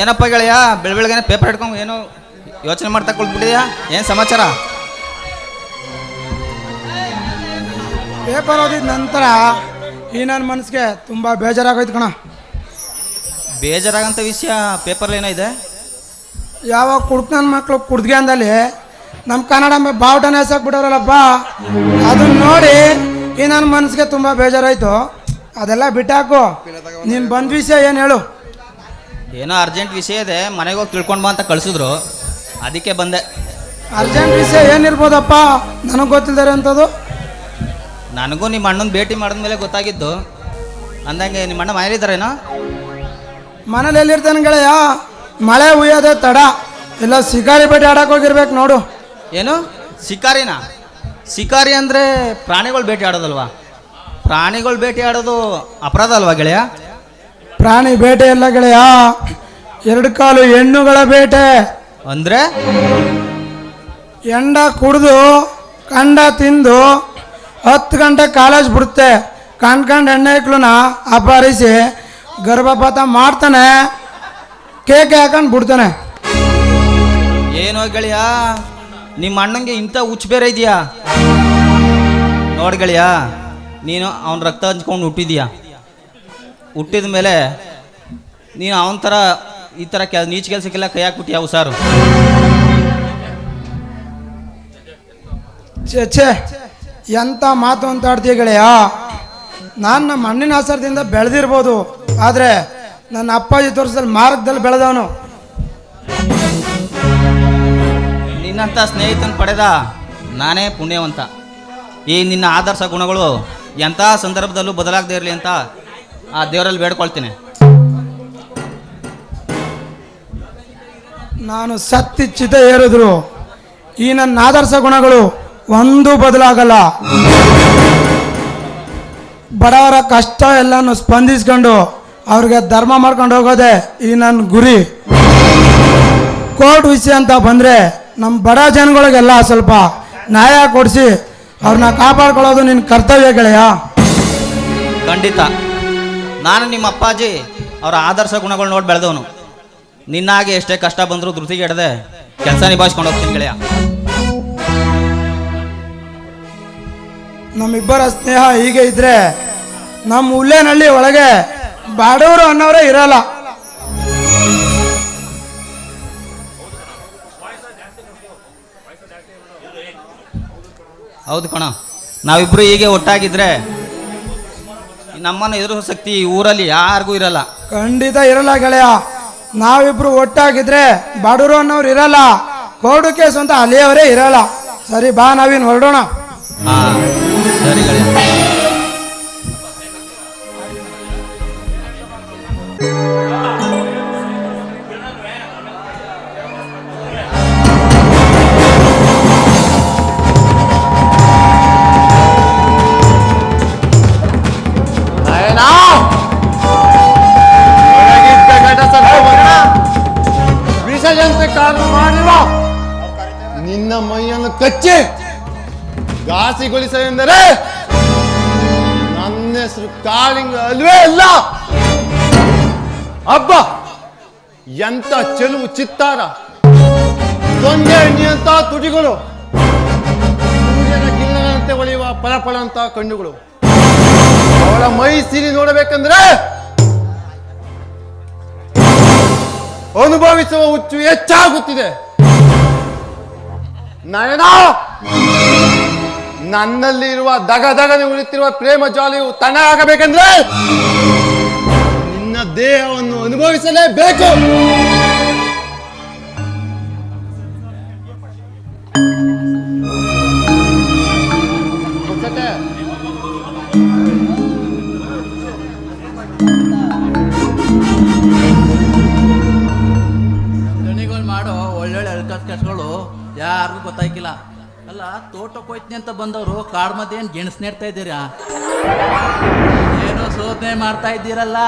ಏನಪ್ಪ ಗೆಳೆಯ ಬೆಳ ಬೆಳಗ್ಗೆನೆ ಪೇಪರ್ ಹಿಡ್ಕೊಂಡು ಏನೋ ಯೋಚನೆ ಮಾಡ್ತಾ ಕುಳ್ಬಿಟ್ಟಿದ್ಯಾ ಏನು ಸಮಾಚಾರ? ಪೇಪರ್ ಓದಿದ ನಂತರ ಈ ನನ್ನ ಮನಸ್ಸಿಗೆ ತುಂಬ ಬೇಜಾರಾಗೋಯ್ತು ಕಣ. ಬೇಜಾರಾಗಂಥ ವಿಷಯ ಪೇಪರ್ ಏನೋ ಇದೆ? ಯಾವಾಗ ಕುಡ್ಕ ನನ್ನ ಮಕ್ಕಳು ಕುಡ್ದ್ಗೆ ಅಂದಲ್ಲಿ ನಮ್ಮ ಕನ್ನಡ ಬಾವುಟನ ಬಿಡೋರಲ್ಲಪ್ಪ ಅದನ್ನ ನೋಡಿ ಈ ನನ್ನ ಮನಸ್ಸಿಗೆ ತುಂಬ ಬೇಜಾರಾಯಿತು. ಅದೆಲ್ಲ ಬಿಟ್ಟಾಕು. ನೀನು ಬಂದ ವಿಷಯ ಏನು ಹೇಳು? ಏನೋ ಅರ್ಜೆಂಟ್ ವಿಷಯ ಇದೆ ಮನೆಗೆ ಹೋಗಿ ತಿಳ್ಕೊಂಡು ಬಾ ಅಂತ ಕಳಿಸಿದ್ರು. ಅದಕ್ಕೆ ಬಂದೆ. ಅರ್ಜೆಂಟ್ ವಿಷಯ ಏನಿರ್ಬೋದಪ್ಪ? ನನಗೆ ಗೊತ್ತಿದ್ದಾರೆ ಅಂಥದ್ದು. ನನಗೂ ನಿಮ್ಮ ಅಣ್ಣನ ಭೇಟಿ ಮಾಡಿದ್ಮೇಲೆ ಗೊತ್ತಾಗಿದ್ದು ಅಂದಂಗೆ ನಿಮ್ಮ ಅಣ್ಣ ಮನೇಲಿದ್ದಾರೇನೋ? ಮನೇಲಿ ಎಲ್ಲಿರ್ತಾನೆ ಗೆಳೆಯ? ಮಳೆ ಉಯ್ಯೋದೆ ತಡ. ಇಲ್ಲ ಶಿಕಾರಿ ಬೇಟೆ ಆಡಕ್ಕೆ ಹೋಗಿರ್ಬೇಕು ನೋಡು. ಏನು? ಶಿಕಾರಿನಾ? ಶಿಕಾರಿ ಅಂದರೆ ಪ್ರಾಣಿಗಳು ಭೇಟಿ ಆಡೋದಲ್ವಾ? ಪ್ರಾಣಿಗಳು ಭೇಟಿ ಆಡೋದು ಅಪರಾಧ ಅಲ್ವಾ ಗೆಳೆಯ? ಪ್ರಾಣಿ ಬೇಟೆ ಎಲ್ಲ ಗೆಳೆಯ. ಎರಡು ಕಾಲು ಹೆಣ್ಣುಗಳ ಬೇಟೆ. ಅಂದ್ರೆ? ಎಂಡ ಕುಡಿದು ಕಂಡ ತಿಂದು ಹತ್ತು ಗಂಟೆ ಕಾಲೇಜ್ ಬಿಡುತ್ತೆ. ಕಂಡ್ಕಂಡು ಎಣ್ಣೆ ಇಕ್ಲುನ ಅಪಹರಿಸಿ ಗರ್ಭಪಾತ ಮಾಡ್ತಾನೆ. ಕೇಕ್ ಹಾಕೊಂಡು ಬಿಡ್ತಾನೆ. ಏನೋ ಗೆಳೆಯ ನಿಮ್ಮ ಅಣ್ಣಂಗೆ ಇಂಥ ಹುಚ್ಚು ಬೇರೆ ಇದೆಯಾ? ನೋಡಿ ಗೆಳೆಯ ನೀನು ಅವನ ರಕ್ತ ಹಂಚ್ಕೊಂಡು ಹುಟ್ಟಿದೀಯಾ? ಹುಟ್ಟಿದ ಮೇಲೆ ನೀನು ಅವನ ಥರ ಈ ಥರ ಕೆಲ ನೀಚ ಕೆಲಸಕ್ಕೆಲ್ಲ ಕೈ ಅವು ಸಾರು ಛೇ ಛೇ ಎಂಥ ಮಾತು ಅಂತ ಆಡ್ತೀಯ ಗೆಳೆಯ? ನಾನು ನಮ್ಮ ಅಣ್ಣಿನ ಆಸರದಿಂದ ಬೆಳೆದಿರ್ಬೋದು ಆದರೆ ನನ್ನ ಅಪ್ಪಾಜಿ ತೋರಿಸದಲ್ಲಿ ಮಾರ್ಗದಲ್ಲಿ ಬೆಳೆದವನು. ನಿನ್ನಂಥ ಸ್ನೇಹಿತನ ಪಡೆದ ನಾನೇ ಪುಣ್ಯವಂತ. ಈ ನಿನ್ನ ಆದರ್ಶ ಗುಣಗಳು ಎಂಥ ಸಂದರ್ಭದಲ್ಲೂ ಬದಲಾಗದೇ ಇರಲಿ ಅಂತ ಆ ದೇವರಲ್ಲಿ ಬೇಡ್ಕೊಳ್ತೀನಿ. ನಾನು ಸತ್ತಿ ಚಿತೆ ಏರಿದ್ರು ಈ ನನ್ನ ಆದರ್ಶ ಗುಣಗಳು ಒಂದೂ ಬದಲಾಗಲ್ಲ. ಬಡವರ ಕಷ್ಟ ಎಲ್ಲಾನು ಸ್ಪಂದಿಸ್ಕೊಂಡು ಅವ್ರಿಗೆ ಧರ್ಮ ಮಾಡ್ಕೊಂಡು ಹೋಗೋದೆ ಈ ನನ್ನ ಗುರಿ. ಕೋರ್ಟ್ ವಿಷಯ ಅಂತ ಬಂದರೆ ನಮ್ಮ ಬಡ ಜನಗಳಿಗೆಲ್ಲ ಸ್ವಲ್ಪ ನ್ಯಾಯ ಕೊಡಿಸಿ ಅವ್ರನ್ನ ಕಾಪಾಡ್ಕೊಳ್ಳೋದು ನಿನ್ನ ಕರ್ತವ್ಯ ಗೆಳೆಯ. ಖಂಡಿತ. ನಾನು ನಿಮ್ಮ ಅಪ್ಪಾಜಿ ಅವರ ಆದರ್ಶ ಗುಣಗಳು ನೋಡಿ ಬೆಳೆದವನು. ನಿನ್ನಾಗೆ ಎಷ್ಟೇ ಕಷ್ಟ ಬಂದರೂ ಧೃತಿಗೆಡದೆ ಕೆಲಸ ನಿಭಾಯಿಸ್ಕೊಂಡು ಹೋಗ್ತೀನಿ ಗೆಳೆಯ. ನಮ್ಮಿಬ್ಬರ ಸ್ನೇಹ ಹೀಗೆ ಇದ್ರೆ ನಮ್ಮ ಉಲ್ಲೇನಹಳ್ಳಿ ಒಳಗೆ ಬಾಡೋರು ಅನ್ನೋರೇ ಇರಲ್ಲ. ಹೌದು ಕಣ ನಾವಿಬ್ರು ಹೀಗೆ ಒಟ್ಟಾಗಿದ್ರೆ ನಮ್ಮನ್ನು ಎದುರು ಶಕ್ತಿ ಊರಲ್ಲಿ ಯಾರಿಗೂ ಇರಲ್ಲ. ಖಂಡಿತ ಇರಲ್ಲ ಗೆಳೆಯ. ನಾವಿಬ್ರು ಒಟ್ಟಾಗಿದ್ರೆ ಬಡವರು ಅನ್ನೋರು ಇರಲ್ಲ. ಕೋಡು ಕೇಸ್ ಅಂತ ಅಲ್ಲಿಯವರೇ ಇರಲ್ಲ. ಸರಿ ಬಾ ನಾವಿನ್ ಹೊರಡೋಣ. ಘಾಸಿಗೊಳಿಸಲೆಂದರೆ ನನ್ನ ಹೆಸರು ಕಾಳಿಂಗ ಅಲ್ವೇ ಅಲ್ಲ? ಅಬ್ಬ ಎಂತ ಚೆಲುವು ಚಿತ್ತಾರ. ತೊಂದರೆ ಎಣ್ಣೆಯಂತ ತುಟಿಗಳು. ಸೂರ್ಯನ ಗಿಲ್ಲನಂತೆ ಹೊಳೆಯುವ ಫಲಫಲ ಅಂತ ಕಣ್ಣುಗಳು. ಅವಳ ಮೈ ಸಿರಿ ನೋಡಬೇಕಂದ್ರೆ ಅನುಭವಿಸುವ ಹುಚ್ಚು ಹೆಚ್ಚಾಗುತ್ತಿದೆ. ನಯನ! ನನ್ನಲ್ಲಿ ಇರುವ ದಗ ದಗನೆ ಉಳಿತಿರುವ ಪ್ರೇಮ ಜ್ವಾಲೆಯು ಆಗಬೇಕಂದ್ರೆ ನಿನ್ನ ದೇಹವನ್ನು ಅನುಭವಿಸಲೇಬೇಕು. ದಣಿಗಳು ಮಾಡೋ ಒಳ್ಳೊಳ್ಳೆ ಅಳ್ಕತ್ ಕೆಲ್ಸಗಳು ಯಾರಿಗೂ ಗೊತ್ತಾಯ್ಕಿಲ್ಲ ಅಲ್ಲ ತೋಟಕ್ಕೆ ಹೋಯ್ತೀನಿ ಅಂತ ಬಂದವರು ಕಾಡ್ ಮಧ್ಯೆ ಏನು ಗೆಣಸ್ ನೆಡ್ತಾ ಇದ್ದೀರಾ? ಏನೋ ಶೋಧನೆ ಮಾಡ್ತಾ ಇದ್ದೀರಲ್ಲ?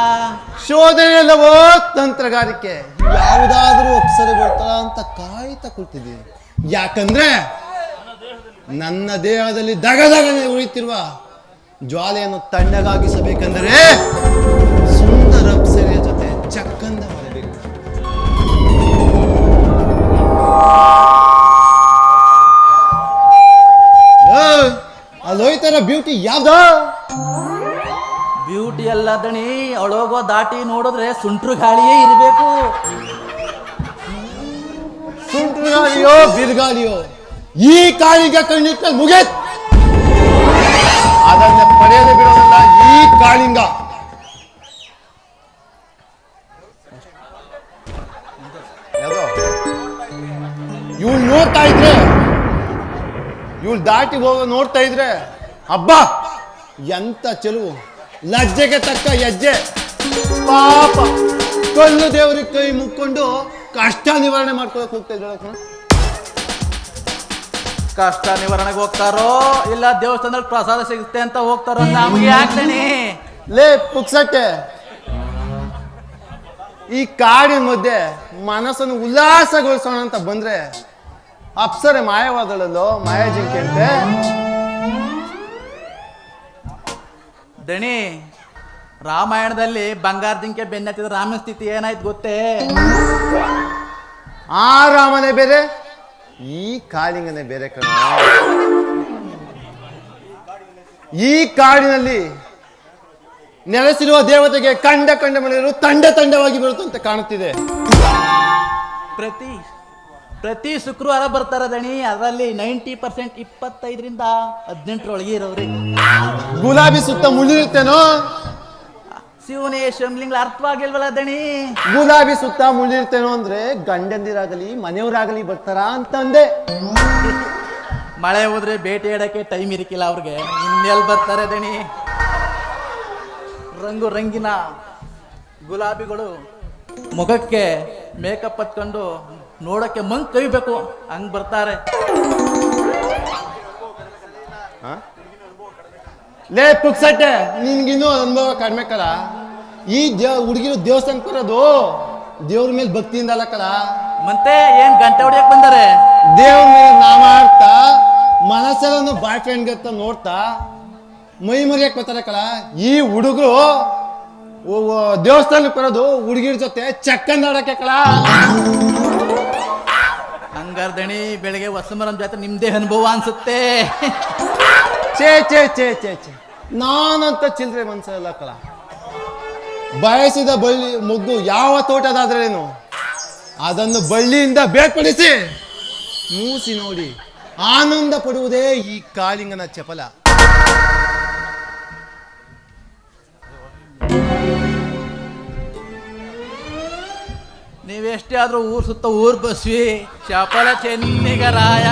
ಶೋಧನೆ ಅಲ್ಲವೋ ತಂತ್ರಗಾರಿಕೆ. ಯಾವುದಾದ್ರೂ ಅಪ್ಸರೆ ಬರ್ತಾರ ಅಂತ ಕಾಯ್ತಾ ಕೂತಿದ್ದೀನಿ. ಯಾಕಂದ್ರೆ ನನ್ನ ದೇಹದಲ್ಲಿ ದಗದಗನೆ ಉಳಿತಿರುವ ಜ್ವಾಲೆಯನ್ನು ತಣ್ಣಗಾಗಿಸಬೇಕೆಂದರೆ ಸುಂದರ ಅಪ್ಸರೆಯ ಜೊತೆ ಚಕ್ಕಂದ ಮಾಡಬೇಕು ಅಲ್ಲಿ ಬ್ಯೂಟಿ ಯಾವ್ದ? ಬ್ಯೂಟಿ ಎಲ್ಲ ದಣಿ ಅವಳೋಗೋ ದಾಟಿ ನೋಡಿದ್ರೆ ಸುಂಟ್ರು ಗಾಳಿಯೇ ಇರಬೇಕು. ಸುಂಟ್ರು ಗಾಳಿಯೋ ಬಿರುಗಾಳಿಯೋ ಈ ಕಾಳಿಗೆ ಕಣ್ಣಿಟ್ಟ ಮುಗೇತ್. ಅದನ್ನ ಪಡೆಯದೆ ಬಿಡೋದಲ್ಲ ಈ ಕಾಳಿಂಗ. ಇವಳು ನೋಡ್ತಾ ಇದ್ರೆ ಇವಳು ದಾಟಿ ಹೋಗ ನೋಡ್ತಾ ಇದ್ರೆ ಹಬ್ಬ! ಎಂತ ಚೆಲುವು. ಲಜ್ಜೆಗೆ ತಕ್ಕ ಹೆಜ್ಜೆ. ಪಾಪ. ಕಲ್ಲು ದೇವರಿಗೆ ಕೈ ಮುಕ್ಕೊಂಡು ಕಷ್ಟ ನಿವಾರಣೆ ಮಾಡ್ಕೊಳಕ್ ಹೋಗ್ತಾ ಇದ್ದಾಳೆ. ಕಷ್ಟ ನಿವಾರಣೆಗೆ ಹೋಗ್ತಾರೋ ಇಲ್ಲ ದೇವಸ್ಥಾನದಲ್ಲಿ ಪ್ರಸಾದ ಸಿಗುತ್ತೆ ಅಂತ ಹೋಗ್ತಾರೋ ನಮ್ಗೆ ಯಾಕೆ ಲೇ ಪುಕ್ಸಟ್ಟೆ. ಈ ಕಾಡಿನ ಮಧ್ಯೆ ಮನಸ್ಸನ್ನು ಉಲ್ಲಾಸಗೊಳಿಸೋಣ ಅಂತ ಬಂದ್ರೆ ಅಪ್ಸರೆ ಮಾಯವಾದಳಲ್ಲೋ ಮಾಯಾಜಿಂಕೆ ಅಂತೆ. ದಣಿ ರಾಮಾಯಣದಲ್ಲಿ ಬಂಗಾರ ಜಿಂಕೆ ಬೆನ್ನತ್ತಿದ ರಾಮನ ಸ್ಥಿತಿ ಏನಾಯ್ತು ಗೊತ್ತೇ? ಆ ರಾಮನೇ ಬೇರೆ ಈ ಕಾಳಿಂಗನೇ ಬೇರೆ ಕಣ. ಈ ಕಾಡಿನಲ್ಲಿ ನೆಲೆಸಿರುವ ದೇವತೆಗೆ ಕಂಡ ಕಂಡ ಮಳೆಯರು ತಂಡ ತಂಡವಾಗಿ ಬರುತ್ತಂತೆ ಕಾಣುತ್ತಿದೆ. ಪ್ರತಿ ಪ್ರತಿ ಶುಕ್ರವಾರ ಬರ್ತಾರ ದಣಿ. ಅದರಲ್ಲಿ ನೈಂಟಿ ಪರ್ಸೆಂಟ್ ಇಪ್ಪತ್ತೈದರಿಂದ ಹದಿನೆಂಟರೊಳಗೆ ಇರೋರಿ ಗುಲಾಬಿ ಸುತ್ತ ಮುಳ್ಳಿರ್ತೇನೋ ಶಿವನೇ ಶಂಬ್ಲಿಂಗ್ ಅರ್ಥವಾಗಿಲ್ವಲ್ಲ ದಣಿ? ಗುಲಾಬಿ ಸುತ್ತ ಮುಳ್ಳಿರ್ತೇನೋ ಅಂದ್ರೆ ಗಂಡಂದಿರಾಗಲಿ ಮನೆಯವರಾಗಲಿ ಬರ್ತಾರ ಅಂತಂದೆ. ಮಳೆ ಹೋದ್ರೆ ಬೇಟೆಯಾಡಕ್ಕೆ ಟೈಮ್ ಇರಕ್ಕಿಲ್ಲ ಅವ್ರಿಗೆ. ಇನ್ನೆಲ್ಲಿ ಬರ್ತಾರೆ ದಣಿ. ರಂಗು ರಂಗಿನ ಗುಲಾಬಿಗಳು ಮುಖಕ್ಕೆ ಮೇಕಪ್ ಹತ್ಕೊಂಡು ನೋಡಕ್ಕೆ ಮಂಗ್ ಕೈಬೇಕು ಹಂಗ್ ಬರ್ತಾರೆ. ಲೇ ಪುಕ್ಸಟ್ಟೆ ನಿನ್ಗಿನ್ನೂ ಅನುಭವ ಕಡಿಮೆ ಕಲ ಈ ದೇವ್ ಹುಡುಗಿರು ದೇವಸ್ಥಾನ ಬರೋದು ದೇವ್ರ ಮೇಲೆ ಭಕ್ತಿಯಿಂದ ಅಲ್ಲ ಕಲ ಮತ್ತೆ ಏನ್ ಗಂಟೆ ಹೊಡಿಯಕ್ ಬಂದಾರೆ? ದೇವ್ರ ಮೇಲೆ ನಾಮ ಆಡ್ತಾ ಮನಸ್ಸೆಲ್ಲ ಬಾಯ್ ಫ್ರೆಂಡ್ ಅಂತ ನೋಡ್ತಾ ಮೈ ಮರಿಯಕ್ ಬರ್ತಾರೆ ಕಲ ಈ ಹುಡುಗರು ದೇವಸ್ಥಾನಕ್ಕೆ ಬರೋದು ಹುಡುಗಿರ್ ಜೊತೆ ಚಕ್ಕಂದ ಆಡಕ್ಕೆ ಕಳ ಹಂಗಾರ್ದಣಿ ಬೆಳಿಗ್ಗೆ ವಸಮರಂ ಜಾತ್ರೆ ನಿಮ್ದೇ ಅನುಭವ ಅನ್ಸುತ್ತೆ. ಚೇ ಚೇ ಚೇ ಚೇ ಚೇ ನಾನಂತ ಚಿಲ್ಲರೆ ಮನ್ಸಲ್ಲ ಕಳ ಬಯಸಿದ ಬಳ್ಳಿ ಮೊಗ್ಗು ಯಾವ ತೋಟದಾದ್ರೇನು ಅದನ್ನು ಬಳ್ಳಿಯಿಂದ ಬೇರ್ಪಡಿಸಿ ಮೂಸಿ ನೋಡಿ ಆನಂದ ಪಡುವುದೇ ಈ ಕಾಳಿಂಗನ ಚಪಲ. ನೀವೆಷ್ಟೇ ಆದರೂ ಊರ್ ಸುತ್ತ ಊರು ಬಸ್ವಿ ಚಪಲ ಚೆನ್ನಿಗರಾಯ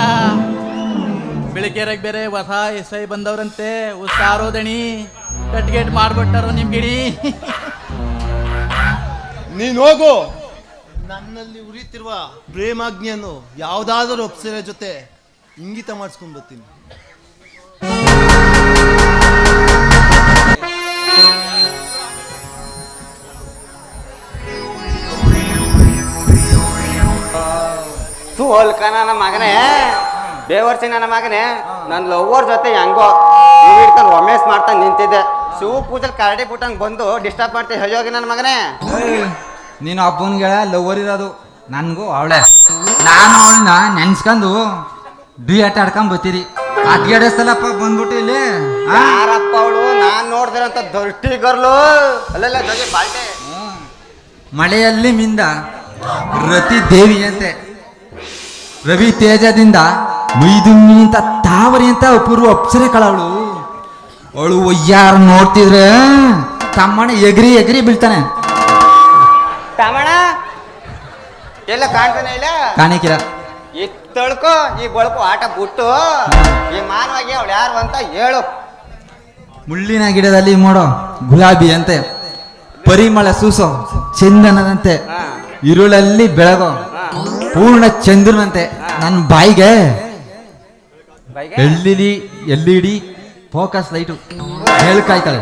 ಬಿಳಿಕೆರೆಗೆ ಬೇರೆ ಹೊಸ ಎಸ್ ಐ ಬಂದವ್ರಂತೆ ಉಸಾರೋದಣಿ ಕಟ್ಗೆಟ್ ಮಾಡ್ಬಿಟ್ಟಾರೋ ನಿಮ್ ಗಿಡಿ ನೀನು ಹೋಗು. ನನ್ನಲ್ಲಿ ಉರಿತಿರುವ ಪ್ರೇಮಾಜ್ಞೆಯನ್ನು ಯಾವುದಾದರೂ ಅಪ್ಸರ ಜೊತೆ ಇಂಗಿತ ಮಾಡಿಸ್ಕೊಂಡ್ ಬರ್ತೀನಿ. ಹೋಲ್ಕ ನನ್ನ ಮಗನೇ. ಬೇವರ್ಸಿ ನನ್ನ ಮಗನೇ. ನನ್ನ ಲವ್ವರ್ ಜೊತೆ ಹೆಂಗೋ ಇವ್ ಹಿಡ್ಕೊಂಡು ರಮೇಶ್ ಮಾಡ್ತಾ ನಿಂತಿದ್ದೆ. ಶಿವ ಪೂಜೆ ಕರಡಿ ಬಿಟ್ಟಂಗೆ ಬಂದು ಡಿಸ್ಟರ್ಬ್ ಮಾಡ್ತೀನಿ ಹೇಳೋಗಿ ನನ್ನ ಮಗನೇ. ನೀನು ಅಪ್ಪನಿಗೆ ಲವ್ವರ್ ಇರೋದು. ನನಗೂ ಅವಳೆ. ನಾನು ಅವಳನ್ನ ನೆನ್ಸ್ಕೊಂಡು ಡ್ಯೂಯಟ್ ಆಡ್ಕೊಂಡ್ ಬತ್ತೀರಿ. ಅದ್ಗೆಡಿಸ್ತಲ್ಲಪ್ಪ ಬಂದ್ಬಿಟ್ಟು ಇಲ್ಲಿ? ಯಾರಪ್ಪ ಅವಳು? ನಾನ್ ನೋಡ್ದಿರಂತ ದೊಡ್ಡಿ ಗರ್ಲು. ಅಲ್ಲೆಲ್ಲ ಬಾಲ್ಟೆ ಮಳೆಯಲ್ಲಿ ಮಿಂದ ರತಿ ದೇವಿ ಅಂತೆ ರವಿ ತೇಜದಿಂದ ಮೈದುಮ್ಮಿಂತ ತಾವರಿ ಅಂತ ಅಪೂರ್ವ ಅಪ್ಸರೆ ಕಳವಳು ಅವಳು ಯಾರು ನೋಡ್ತಿದ್ರೆ ತಮ್ಮಣ್ಣ ಎಗ್ರಿ ಎಗ್ರಿ ಬೀಳ್ತಾನೆ ತಮ್ಮಣ್ಣ ಎಲ್ಲ ಕಾಣ್ತಾನೆ ಇಲ್ಲ ಕಾಣಿಕಿರ ಈ ತಳ್ಕೊ ಈ ಬಳಕು ಆಟ ಬಿಟ್ಟು ಈ ಮಾನವಾಗಿ ಅವಳು ಯಾರು ಅಂತ ಹೇಳು ಮುಳ್ಳಿನ ಗಿಡದಲ್ಲಿ ಮಾಡೋ ಗುಲಾಬಿ ಅಂತೆ ಪರಿಮಳ ಸೂಸೋ ಚಂದನದಂತೆ. ಇರುಳಲ್ಲಿ ಬೆಳಗೋ. ಪೂರ್ಣ ಚಂದ್ರನಂತೆ ನನ್ನ ಬಾಯಿಗೆ. ಬೈಗೆ ಎಲ್ಲಿಡಿ ಎಲ್ಲಿಡಿ? ಫೋಕಸ್ ಲೈಟು ಹೇಳ್ಕಾಯ್ತಾಳೆ.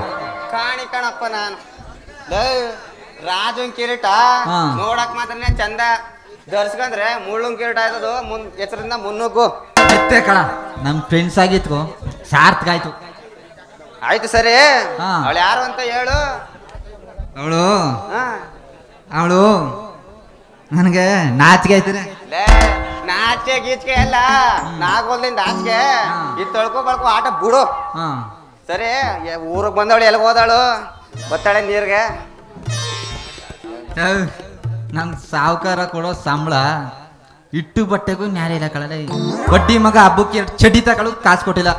ಕಾಣಿ ಕಣಪ್ಪ ನಾನು. ರಾಜನ್ ಕಿರೀಟ. ನೋಡಕ್ ಮಾತ್ರನೇ ಚಂದ ಧರ್ಸ್ಕಂದ್ರೆ ಮುಳ್ಳುನ್ ಕಿರೀಟ ಆಯ್ತದು ಮುನ್ ಹೆಸರಿಂದ ಮುನ್ನುಗ್ಗು. ಎತ್ತೆ ಕಣ ನಮ್ಮ ಫ್ರೆಂಡ್ಸ್ ಆಗಿತ್ತು ಸಾರ್ಥಕ ಆಯ್ತು ಆಯ್ತು ಸರಿ. ಅವಳು ಯಾರು ಅಂತ ಹೇಳು. ಅವಳು? ಅವಳು? ನನಗೆ ನಾಚಿಕೆ ಆಯ್ತಾರೆ. ಲೇ ನಾಚೆ ಗೀಚ್ಕೆ ಎಲ್ಲ ನಾಗೋಲ್ದಿಂದ ಆಚೆಗೆ. ಇದು ತೊಳ್ಕೊ ಬಳ್ಕೊ ಆಟ ಬಿಡು. ಹಾ. ಸರಿ ಊರಿಗೆ ಬಂದವಳು ಎಲ್ಲಿ ಹೋದಾಳು? ಗೊತ್ತಾಳೆ ನೀರ್ಗೆ. ನನ್ ನಮ್ ಸಾವುಕಾರ ಕೊಡೋ ಸಂಬಳ ಇಟ್ಟು ಬಟ್ಟೆಗೂ ನ್ಯಾಯ ಇಲ್ಲ ಕಳಲೆ ಬಡ್ಡಿ ಮಗ ಹಬ್ಬಕ್ಕೆ ಎರಡು ಚಡ್ಡಿ ತಗೊಳ್ಳೋ ಕಾಸು ಕೊಟ್ಟಿಲ್ಲ.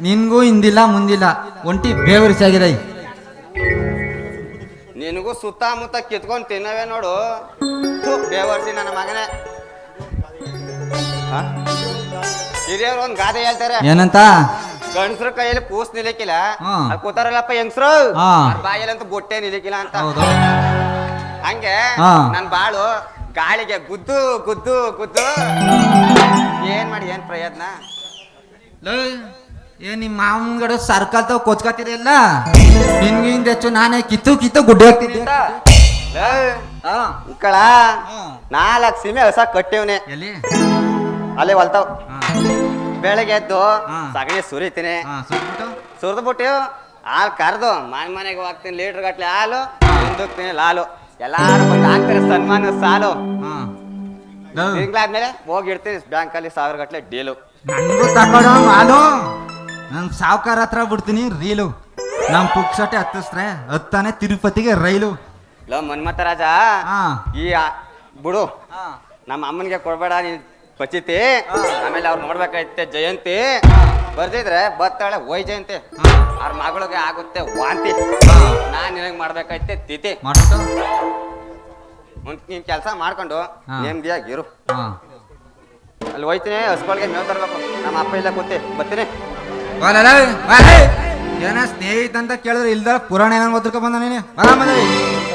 ನಿನ್ಗೂ ಹಿಂದಿಲ್ಲ ಮುಂದಿಲ್ಲ. ಒಂಟಿ ಬೇವರಿಸಾಗಿದೆ ನಿನಗೂ ಸುತ್ತಮುತ್ತ ಕಿತ್ಕೊಂಡು ತಿನ್ನವೇ ನೋಡು. ಬೇವರ್ಸಿ ನನ್ನ ಮಗನೇ. ಹಿರಿಯವ್ರು ಒಂದ್ ಗಾದೆ ಹೇಳ್ತಾರೆ. ಏನಂತ? ಗಂಡಸ್ರ ಕೈಯಲ್ಲಿ ಕೂಸ್ ಹಾ. ಅಲ್ಲಿ ಕೂತಾರಲ್ಲಪ್ಪ ಹೆಂಗಸ್ರು? ಬಾಯಲ್ಲಿ ಅಂತ ಬೊಟ್ಟೆ ನಿಲಿಕ್ಕಿಲ್ಲ ಅಂತ. ಹೌದು. ಹಂಗೆ ಹಾ. ನನ್ ಬಾಳು ಗಾಳಿಗೆ ಗುದ್ದು ಗುದ್ದು ಗುದ್ದು. ಏನ್ ಮಾಡಿ ಏನ್ ಪ್ರಯತ್ನ? ಲೇ, ಏ ನಿಮ್ಮ ಮಾವನ್ಗಡೆ ಸರ್ಕಲ್ ತಾವ್ ಕೊಚ್ಕತ್ತಿರಲ್ಲ ನಿನ್ಗಿಂದ ಹೆಚ್ಚು ನಾನೇ ಕಿತ್ತು ಕಿತ್ತು ಗುಡ್ಡೆ ಹಾಕ್ತಿದ್ದೀರಾ ಲೇ, ಹಾ. ಇಕ್ಕಳ ಹಾ. ನಾಲ್ಕು ಸೀಮೆ ಹೊಸ ಕಟ್ಟಿವ್ನೆ ಎಲ್ಲಿ ಅಲ್ಲೇ ಹೊಲ್ತಾವ್ ಹಾ. ಬೆಳಗ್ಗೆ ಎದ್ದು ಹಾ. ಸಗಣಿ ಸುರಿತೀನಿ ಹಾ, ಸುಟ್ಬಿಟ್ಟು? ಸುರಿದು ಬಿಟ್ಟು ಹಾಲು ಕರೆದು ಮನೆ ಮನೆಗೆ ಹೋಗ್ತೀನಿ ಲೀಟ್ರ್ ಗಟ್ಲೆ ಹಾಲು ಹಿಂದಕ್ತೀನಿ ಲಾಲು ಎಲ್ಲಾರು ಬಂದು ಹಾಕ್ತಾರೆ ಸನ್ಮಾನ ಸಾಲು ಹಾ. ಲೇ, ತಿಂಗ್ಳಾದ್ಮೇಲೆ ಹೋಗಿ ಇಡ್ತೀನಿ ಬ್ಯಾಂಕಲ್ಲಿ ಸಾವಿರ ಗಟ್ಲೆ ಡೀಲು ತಕೊಡೋ ಮಾಲು ನನ್ ಸಾವ್ಕಾರ ಹತ್ರ ಬಿಡ್ತೀನಿ ರೀಲು ನಮ್ ಪುಕ್ಸಟೆ ಹತ್ತಿಸ್ರೆ ಹತ್ತಾನೆ ತಿರುಪತಿಗೆ ರೈಲು ಲೋ ಮನ್ಮತ ರಾಜ. ಹಾ. ಈ ಆ- ಬಿಡು. ನಮ್ಮ ಅಮ್ಮನಿಗೆ ಕೊಡ್ಬೇಡ ನೀನ್ ಪಚಿತಿ ಆಮೇಲೆ ಅವ್ರು ನೋಡ್ಬೇಕಾಯ್ತೆ ಜಯಂತಿ. ಬರ್ದಿದ್ರೆ ಬರ್ತಾಳೆ ಹೋಯ್ ಜಯಂತಿ. ಅವ್ರ ಮಗಳಿಗೆ ಆಗುತ್ತೆ ವಾಂತಿ. ನಾನ್ ನಿನಗ್ ಮಾಡ್ಬೇಕಾಯ್ತೆ ತಿಥಿ. ಮಾಡ್ಬಿಟ್ಟು. ಮುಂದ್ ನೀನ್ ಕೆಲಸ ಮಾಡ್ಕೊಂಡು ಹಾ. ನೆಮ್ಮದಿಯಾಗಿರು ಹಾ. ಅಲ್ಲಿ ಹೋಯ್ತೀನಿ ಹಸ್ಕೊಳ್ಗೆ ಮೇವ್ ತರ್ಬೇಕು. ನಮ್ಮ ಅಪ್ಪ ಇಲ್ಲ ಕೂತಿ. ಬರ್ತೀನಿ. ಏನ ಸ್ನೇಹಿತ ಅಂತ ಕೇಳಿದ್ರೆ ಇಲ್ದ ಪುರಾಣ ಏನೋ ಓದ್ರಕ ಬಂದ ನೀನು? ಮನೆ